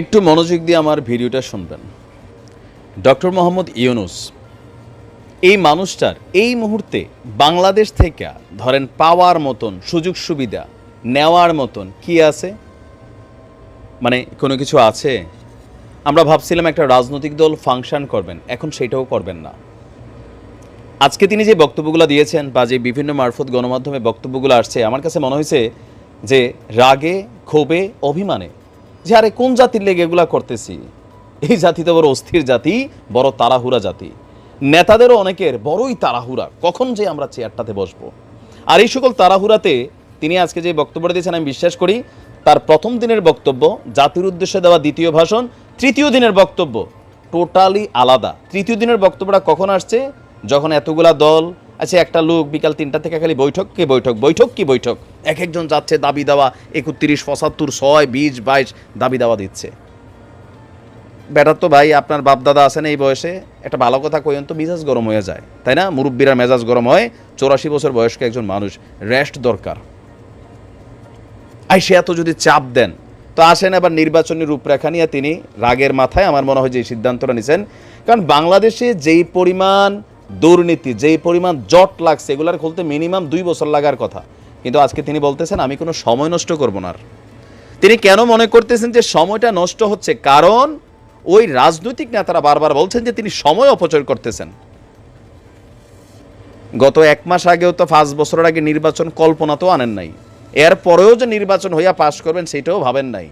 একটু মনোযোগ দিয়ে আমার ভিডিওটা শুনবেন। ডক্টর মোহাম্মদ ইউনুস, এই মানুষটার এই মুহূর্তে বাংলাদেশ থেকে ধরেন পাওয়ার মতন, সুযোগ সুবিধা নেওয়ার মতন কি আছে? মানে কোনো কিছু আছে? আমরা ভাবছিলাম একটা রাজনৈতিক দল ফাংশন করবেন, এখন সেটাও করবেন না। আজকে তিনি যে বক্তব্যগুলো দিয়েছেন বা যে বিভিন্ন মারফত গণমাধ্যমে বক্তব্যগুলো আসছে, আমার কাছে মনে হয়েছে যে রাগে, ক্ষোভে, অভিমানে যে আরে কোন জাতির লেগে এগুলা করতেছি? এই জাতি তো বড় অস্থির জাতি, বড় তাড়াহুড়া জাতি। নেতাদেরও অনেকের বড়ই তাড়াহুড়া, কখন যে আমরা চেয়ারটাতে বসবো। আর এই সকল তাড়াহুড়াতে তিনি আজকে যে বক্তব্য দিয়েছেন, আমি বিশ্বাস করি, তার প্রথম দিনের বক্তব্য, জাতির উদ্দেশ্যে দেওয়া দ্বিতীয় ভাষণ, তৃতীয় দিনের বক্তব্য, টোটালি আলাদা। তৃতীয় দিনের বক্তব্যটা কখন আসছে? যখন এতগুলা দল আচ্ছা একটা লোক বিকাল তিনটা থেকে খালি বৈঠক, কি বৈঠক? বৈঠক কি বৈঠক? এক একজন যাচ্ছে, দাবি দেওয়া একত্রিশ, পঁচাত্তর, ছয়, বিশ, বাইশ, দাবি দেওয়া দিচ্ছে। বেটার তো ভাই, আপনার বাপ দাদা আছেন এই বয়সে, একটা ভালো কথা কইন তো, মেজাজ গরম হয়ে যায়, তাই না? মুরব্বীরা মেজাজ গরম হয়, চৌরাশি বছর বয়স্ক একজন মানুষ, রেস্ট দরকার। আই সে এত যদি চাপ দেন, তো আসেন আবার নির্বাচনী রূপরেখা নিয়ে তিনি রাগের মাথায়, আমার মনে হয় যে সিদ্ধান্তটা নিছেন। কারণ বাংলাদেশে যেই পরিমাণ দুর্নীতি, যেই পরিমাণ জট লাগছে, এগুলার খুলতে মিনিমাম দুই বছর লাগার কথা। কিন্তু আজকে তিনি বলতেছেন, আমি কোনো সময় নষ্ট করব না তিনি কেন মনে করতেছেন যে সময়টা নষ্ট হচ্ছে? কারণ ওই রাজনৈতিক নেতারা বারবার বলছেন যে তিনি সময় অপচয় করতেছেন। গত এক মাস আগেও তো পাঁচ বছরের আগে নির্বাচন কল্পনা তো আনেন নাই। এর পরেও যে নির্বাচন হইয়া পাশ করবেন, সেটাও ভাবেন নাই।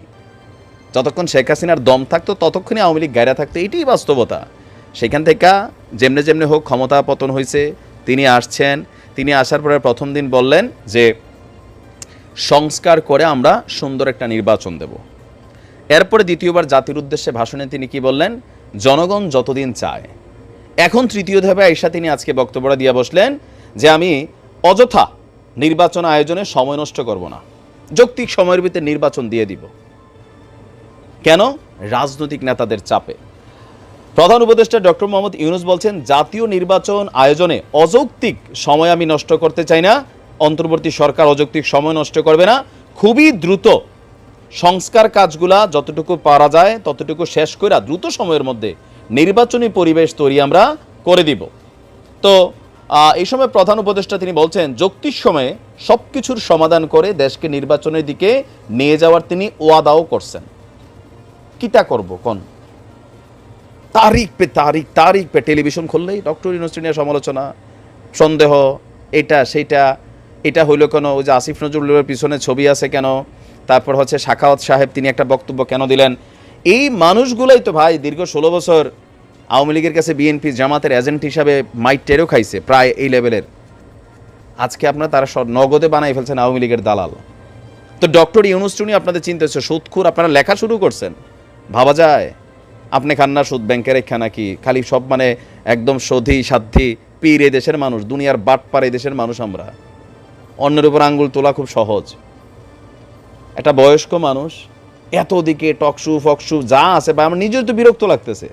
যতক্ষণ শেখ হাসিনার দম থাকতো ততক্ষণই আওয়ামী লীগ গায়রা থাকতো, এটাই বাস্তবতা। সেখান থেকে যেমনে যেমনে হোক ক্ষমতা পতন হয়েছে তিনি আসছেন। তিনি আসার পরে প্রথম দিন বললেন যে, সংস্কার করে আমরা সুন্দর একটা নির্বাচন দেব। এরপরে দ্বিতীয়বার জাতির উদ্দেশ্যে ভাষণে তিনি কি বললেন? জনগণ যতদিন চায়। এখন তৃতীয় ধাপে আইসা তিনি আজকে বক্তব্যটা দিয়ে বসলেন যে, আমি অযথা নির্বাচন আয়োজনে সময় নষ্ট করব না। যৌক্তিক সময়ের ভিতরে নির্বাচন দিয়ে দিব। কেন? রাজনৈতিক নেতাদের চাপে। প্রধান উপদেষ্টা ডক্টর মোহাম্মদ ইউনুস বলছেন, জাতীয় নির্বাচন আয়োজনে অযৌক্তিক সময় আমি নষ্ট করতে চাই না, অন্তর্বর্তী সরকার অযৌক্তিক সময় নষ্ট করবে না, খুবই দ্রুত সংস্কার কাজগুলা যতটুকু পারা যায়, ততটুকু শেষ করে দ্রুত সময়ের মধ্যে নির্বাচনী পরিবেশ তৈরি আমরা করে দিব। তো এই সময় প্রধান উপদেষ্টা তিনি বলছেন, যৌক্তিক সময়ে সব কিছুর সমাধান করে দেশকে নির্বাচনের দিকে নিয়ে যাওয়ার তিনি ওয়াদাও করছেন। কিতা করব কোন? তারিখ পে তারিখ তারিখ পে টেলিভিশন খুললেই ডক্টর ইউনিভার্সিটি নিয়ে সমালোচনা, সন্দেহ, এটা সেইটা এটা হইল কেন? ওই যে আসিফ নজরুলের পিছনে ছবি আছে কেন? তারপর হচ্ছে শাখাওয়াত সাহেব, তিনি একটা বক্তব্য কেন দিলেন? এই মানুষগুলোই তো ভাই দীর্ঘ ষোলো বছর আওয়ামী লীগের কাছে বিএনপি জামাতের এজেন্ট হিসাবে মাইট টেরও খাইছে, প্রায় এই লেভেলের। আজকে আপনারা তারা নগদে বানাই ফেলছেন আওয়ামী লীগের দালাল। তো ডক্টর ইউনুস্টুনি আপনাদের চিন্তা হচ্ছে, সুদখুর আপনারা লেখা শুরু করছেন? ভাবা যায়? আপনি খান না, সুদ ব্যাংকের এখা নাকি? খালি সব মানে একদম সধি, সাধ্যি, পীর এই দেশের মানুষ, দুনিয়ার বাটপার এই দেশের মানুষ আমরা। অন্যের উপর আঙ্গুল তোলা খুব সহজ। একটা বয়স্ক মানুষ, এত দিকে টকশু, ফকশু, যা আছে, বা আমার নিজের তো বিরক্ত লাগতেছে।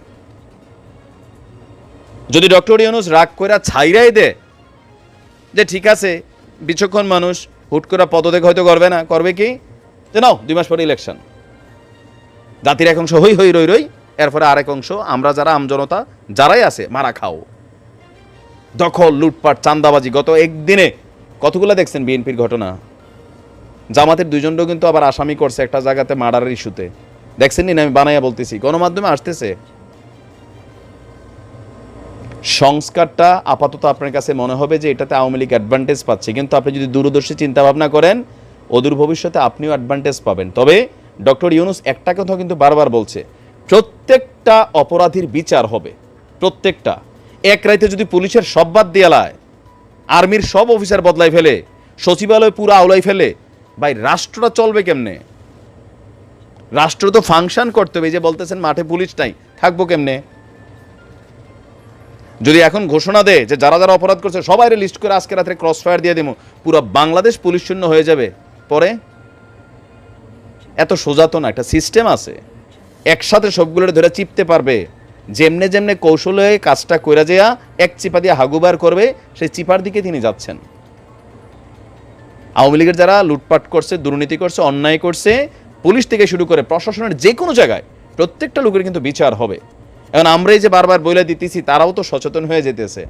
যদি ডক্টর ইউনুস রাগ করে ছাইরাই দে, যে ঠিক আছে, বিচক্ষণ মানুষ, হুট করে পদত্যাগ হয়তো করবে না, করবে কি? যে নাও, দুই মাস পরে ইলেকশন জাতির অংশ হই হই রই রই এরপরে আরেক অংশ, আমরা যারা আমজনতা যারাই আছে, মারা খাও। দখল, লুটপাট চান্দাবাজি গত একদিনে কতগুলো দেখছেন বিএনপির ঘটনা? জামাতের দুইজনও কিন্তু আবার আসামি করছে একটা জায়গাতে মার্ডারের ইস্যুতে। দেখছেন নি আমি বানাইয়া বলতেছি? গণমাধ্যমে আসতেছে। সংস্কারটা আপাতত আপনার কাছে মনে হবে যে এটাতে আওয়ামী লীগ অ্যাডভান্টেজ পাচ্ছে। কিন্তু আপনি যদি দূরদর্শী চিন্তা ভাবনা করেন, অদূর ভবিষ্যতে আপনিও অ্যাডভান্টেজ পাবেন। তবে ডক্টর ইউনুস একটা কথা কিন্তু বারবার বলছে। প্রত্যেকটা অপরাধীর বিচার হবে। প্রত্যেকটা। এক রাইতে যদি পুলিশের সব বাদ দিয়ে লায়, আর্মির সব অফিসার বদলাই ফেলে, সচিবালয় পুরো আওলাই ফেলে, ভাই, রাষ্ট্রটা চলবে কেমনে? রাষ্ট্র তো ফাংশন করতে হবে যে বলতেছেন মাঠে পুলিশ নাই, থাকব কেমনে? যদি এখন ঘোষণা দেয় যে যারা যারা অপরাধ করছে সবাই লিস্ট করে আজকে রাত্রে ক্রস ফায়ার দিয়ে দেবো পুরো বাংলাদেশ পুলিশ শূন্য হয়ে যাবে। পরে? এত সোজা তো না, একটা সিস্টেম আছে। একসাথে সবগুলো ধরে চিপতে পারবে। যেমনে যেমনে কৌশলে কাজটা কইরা যেয়া এক চিপা দিয়ে হাগুবার করবে, সেই চিপার দিকে তিনি যাচ্ছেন। আওয়ামী লীগের যারা লুটপাট করছে, দুর্নীতি করছে, অন্যায় করছে, পুলিশ থেকে শুরু করে প্রশাসনের যে কোনো জায়গায় প্রত্যেকটা লোকের কিন্তু বিচার হবে। এখন আমরাই যে বারবার বলে দিতেছি, তারাও তো সচেতন হয়ে যেতেছে।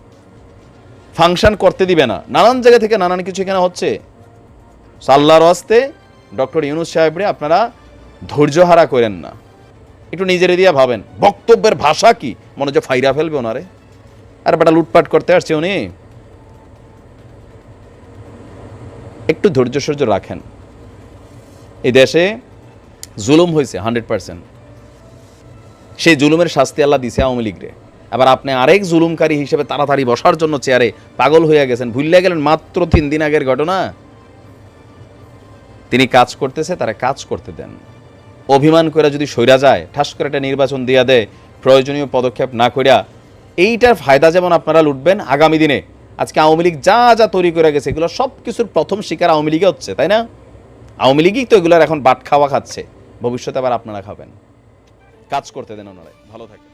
ফাংশন করতে দিবে না। নানান জায়গা থেকে নানান কিছু এখানে হচ্ছে। সাল্লাহর হস্তে ডক্টর ইউনুস সাহেবরে আপনারা ধৈর্য হারা করেন না। একটু নিজের দিয়ে ভাবেন। বক্তব্যের ভাষা কি? মনে হচ্ছে ফাইরা ফেলবে ওনারে। আর বেটা, লুটপাট করতে আসছে উনি। একটু ধৈর্য সহ্য রাখেন। এই দেশে জুলুম হয়েছে হান্ড্রেড পার্সেন্ট। সেই জুলুমের শাস্তি আল্লাহ দিছে আওয়ামী লীগরে। আবার আপনি আরেক জুলুমকারী হিসেবে তাড়াতাড়ি বসার জন্য চেয়ারে পাগল হয়ে গেছেন। ভুললে গেলেন মাত্র তিন দিন আগের ঘটনা। তিনি কাজ করতেছে, তারা কাজ করতে দেন। অভিমান করে যদি সইরা যায়, ঠাস করে একটা নির্বাচন দিয়া দেয়, প্রয়োজনীয় পদক্ষেপ না করিয়া এইটার ফায়দা যেমন আপনারা লুটবেন আগামী দিনে। আজকে আওয়ামী লীগ যা যা তৈরি করে গেছে, এগুলো সব কিছুর প্রথম শিকার আওয়ামী লীগে হচ্ছে, তাই না? আওয়ামী লীগই তো এগুলোর এখন বাট খাওয়া খাচ্ছে। ভবিষ্যতে আবার আপনারা খাবেন। কাজ করতে দেন ওনারা ভালো থাকেন